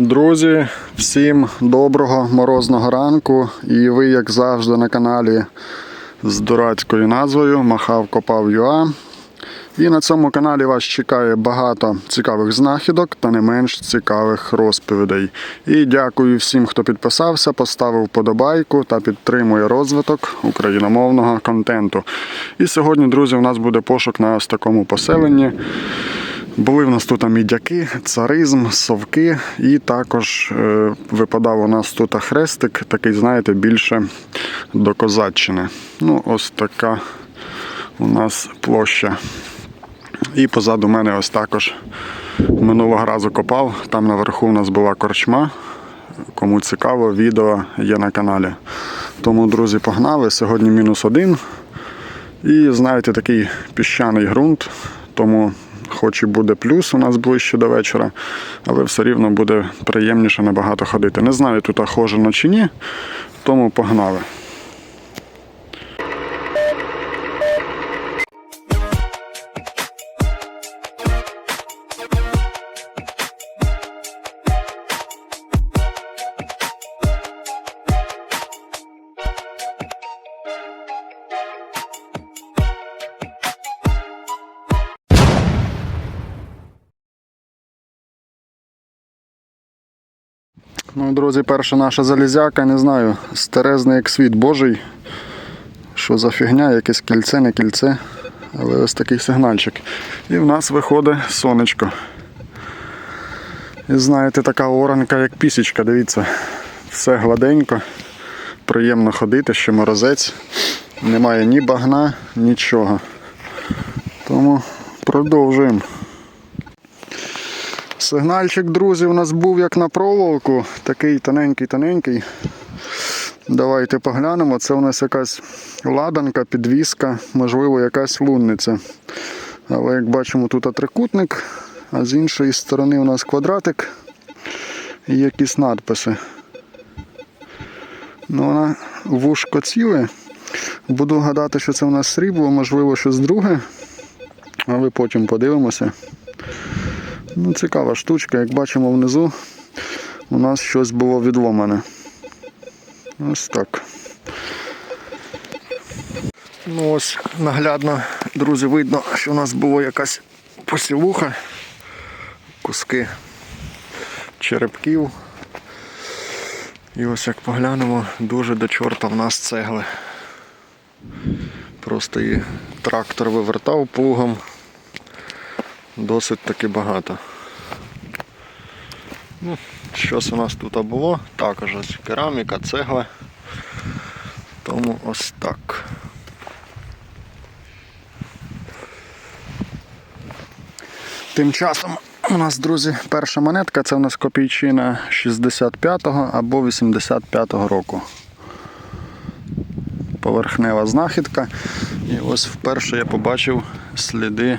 Друзі, всім доброго морозного ранку. І ви, як завжди, на каналі з дурацькою назвою Махав Копав ЮА. І на цьому каналі вас чекає багато цікавих знахідок та не менш цікавих розповідей. І дякую всім, хто підписався, поставив подобайку та підтримує розвиток україномовного контенту. І сьогодні, друзі, у нас буде пошук на ось такому поселенні. Були в нас тут мідяки, царизм, совки, і також е, випадав у нас тут хрестик, такий, знаєте, більше до козаччини. Ну, ось така у нас площа. І позаду мене ось також минулого разу копав. Там наверху у нас була корчма. Кому цікаво, відео є на каналі. Тому, друзі, погнали. Сьогодні мінус один. І знаєте, такий піщаний ґрунт, тому хоч і буде плюс у нас ближче до вечора, але все рівно буде приємніше набагато ходити. Не знаю, тут охожено чи ні, тому погнали. Друзі, перша наша залізяка, не знаю, старезний як світ Божий. Що за фігня, якесь кільце, не кільце. Але ось такий сигнальчик. І в нас виходить сонечко. І знаєте, така оранка, як пісічка, дивіться, все гладенько, приємно ходити, ще морозець. Немає ні багна, нічого. Тому продовжуємо. Сигнальчик, друзі, у нас був як на проволоку, такий тоненький-тоненький. Давайте поглянемо. Це у нас якась ладанка, підвіска, можливо, якась лунниця. Але як бачимо, тут трикутник, а з іншої сторони у нас квадратик і якісь надписи. Ну, вона вушко ціле. Буду гадати, що це у нас срібло, можливо, щось друге. Але потім подивимося. Ну, цікава штучка, як бачимо внизу, у нас щось було відломане. Ось так. Ну ось наглядно, друзі, видно, що у нас була якась посілуха, куски черепків. І ось як поглянемо, дуже до чорта в нас цегли. Просто її трактор вивертав плугом досить таки багато. Ну, щось у нас тут було, також ось кераміка, цегла. Тому ось так. Тим часом у нас, друзі, перша монетка це у нас копійчина 65-го або 85-го року. Поверхнева знахідка. І ось вперше я побачив сліди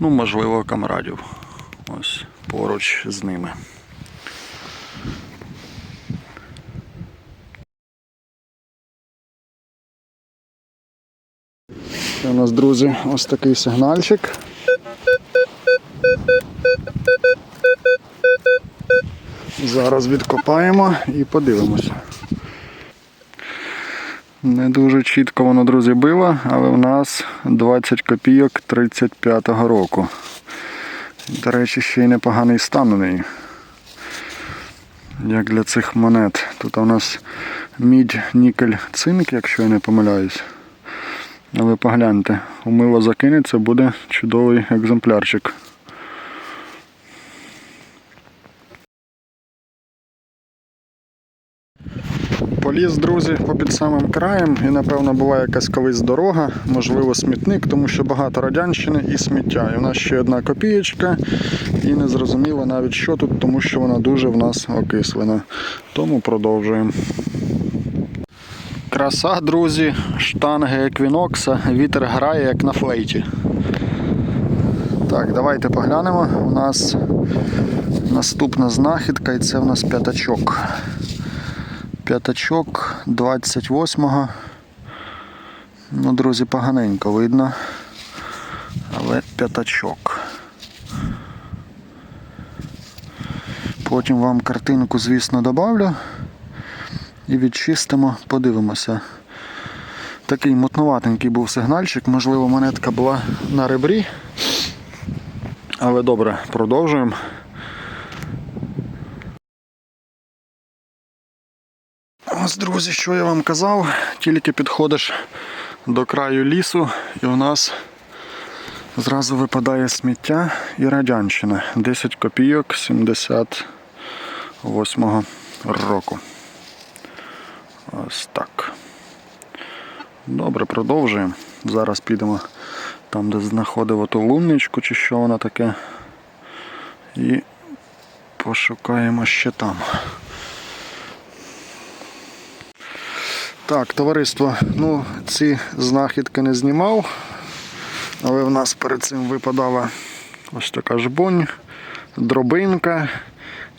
ну, можливо, камрадів. Ось поруч з ними. У нас, друзі, ось такий сигнальчик. Зараз відкопаємо і подивимося. Не дуже чітко воно, друзі, било, але в нас 20 копійок 35-го року. До речі, ще й непоганий стан у неї. Як для цих монет. Тут у нас мідь, нікель, цинк, якщо я не помиляюсь. Але погляньте, умило закинеться, буде чудовий екземплярчик. Поліз, друзі, попід самим краєм і напевно була якась колись дорога, можливо, смітник, тому що багато радянщини і сміття. І в нас ще одна копієчка, і не зрозуміло навіть що тут, тому що вона дуже в нас окислена. Тому продовжуємо. Краса, друзі, штанги еквінокса, вітер грає як на флейті. Так, давайте поглянемо. У нас наступна знахідка і це у нас п'ятачок. П'ятачок 28-го. Ну, друзі, поганенько видно. Але п'ятачок. Потім вам картинку, звісно, добавлю. І відчистимо, подивимося. Такий мутнуватенький був сигнальчик, можливо, монетка була на ребрі. Але добре, продовжуємо. Ось, друзі, що я вам казав, тільки підходиш до краю лісу і у нас зразу випадає сміття і радянщина. 10 копійок 78-го року. Ось так. Добре, продовжуємо. Зараз підемо там, де знаходив оту лунничку, чи що воно таке. І пошукаємо ще там. Так, товариство, ну ці знахідки не знімав, але в нас перед цим випадала ось така жбонь, дробинка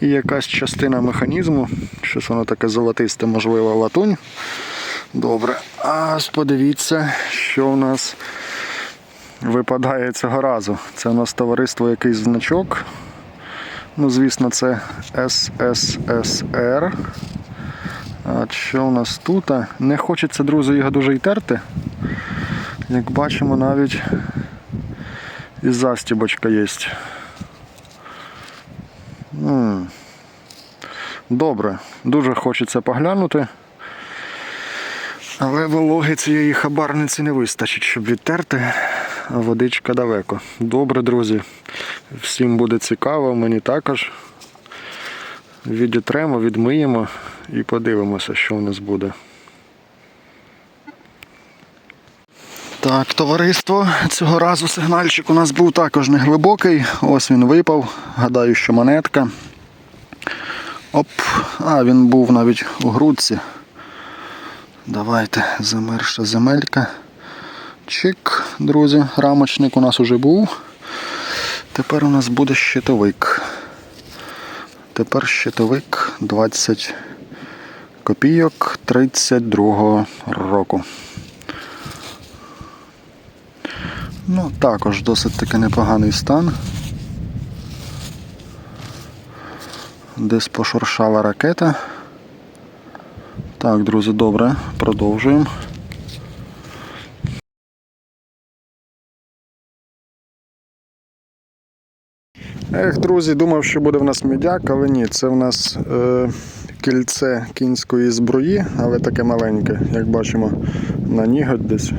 і якась частина механізму. Щось воно таке золотисте, можливо, латунь. Добре. А подивіться, що в нас випадає цього разу. Це у нас товариство якийсь значок. Ну, звісно, це СССР. А що у нас тут? Не хочеться, друзі, його дуже й терти. Як бачимо, навіть і застібочка є. М. Добре, дуже хочеться поглянути. Але вологи цієї хабарниці не вистачить, щоб відтерти, а водичка далеко. Добре, друзі. Всім буде цікаво, мені також. Відітремо, відмиємо і подивимося, що в нас буде. Так, товариство, цього разу сигнальчик у нас був також неглибокий. Ось він випав. Гадаю, що монетка. Оп, а він був навіть у грудці. Давайте замерша земелька. Чик, друзі, рамочник у нас уже був. Тепер у нас буде щитовик. Тепер щитовик 20 копійок 32 року. Ну, також досить таки непоганий стан. Десь пошуршала ракета. Так, друзі, добре, продовжуємо. Ех, друзі, думав, що буде в нас медяк, але ні, це в нас е, кільце кінської зброї, але таке маленьке, як бачимо, на ніготь десь.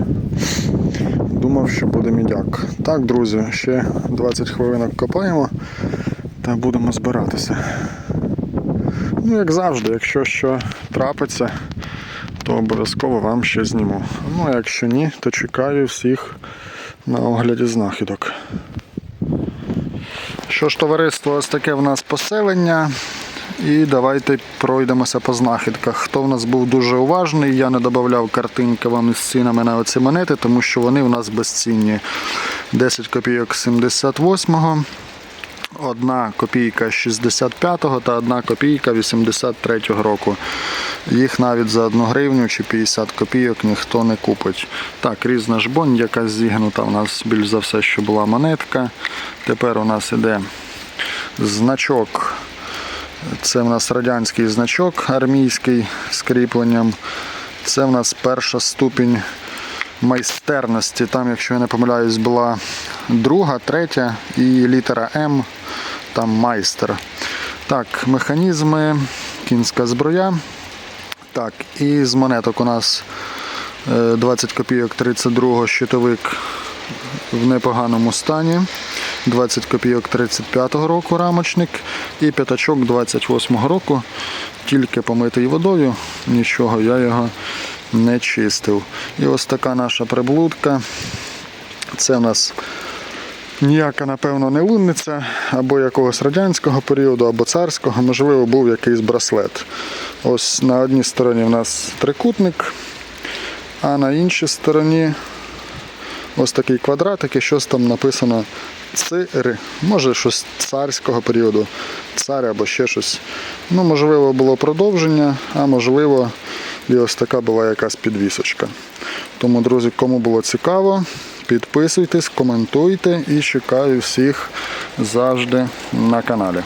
Думав, що буде медяк. Так, друзі, ще 20 хвилинок копаємо та будемо збиратися. Ну, як завжди, якщо що трапиться, то обов'язково вам ще зніму. Ну, а якщо ні, то чекаю всіх на огляді знахідок. Що ж, товариство, ось таке в нас поселення. І давайте пройдемося по знахідках. Хто в нас був дуже уважний, я не додавав картинки вам із цінами на оці монети, тому що вони в нас безцінні. 10 копійок 78-го, 1 копійка 65-го та 1 копійка 83-го року. Їх навіть за 1 гривню чи 50 копійок ніхто не купить. Так, різна жбонь, якась зігнута у нас більш за все, що була монетка. Тепер у нас іде значок. Це в нас радянський значок армійський з кріпленням. Це в нас перша ступінь майстерності. Там, якщо я не помиляюсь, була друга, третя і літера М, там майстер. Так, механізми, кінська зброя. Так, і з монеток у нас е, 20 копійок 32 щитовик в непоганому стані. 20 копійок 35-го року рамочник і п'ятачок 28-го року, тільки помитий водою, нічого я його не чистив. І ось така наша приблудка. Це в нас ніяка, напевно, не лунниця, або якогось радянського періоду, або царського, можливо, був якийсь браслет. Ось на одній стороні в нас трикутник, а на іншій стороні ось такий квадратик і щось там написано цир. Може щось царського періоду, цар або ще щось. Ну, можливо, було продовження, а можливо, і ось така була якась підвісочка. Тому, друзі, кому було цікаво, підписуйтесь, коментуйте і чекаю всіх завжди на каналі.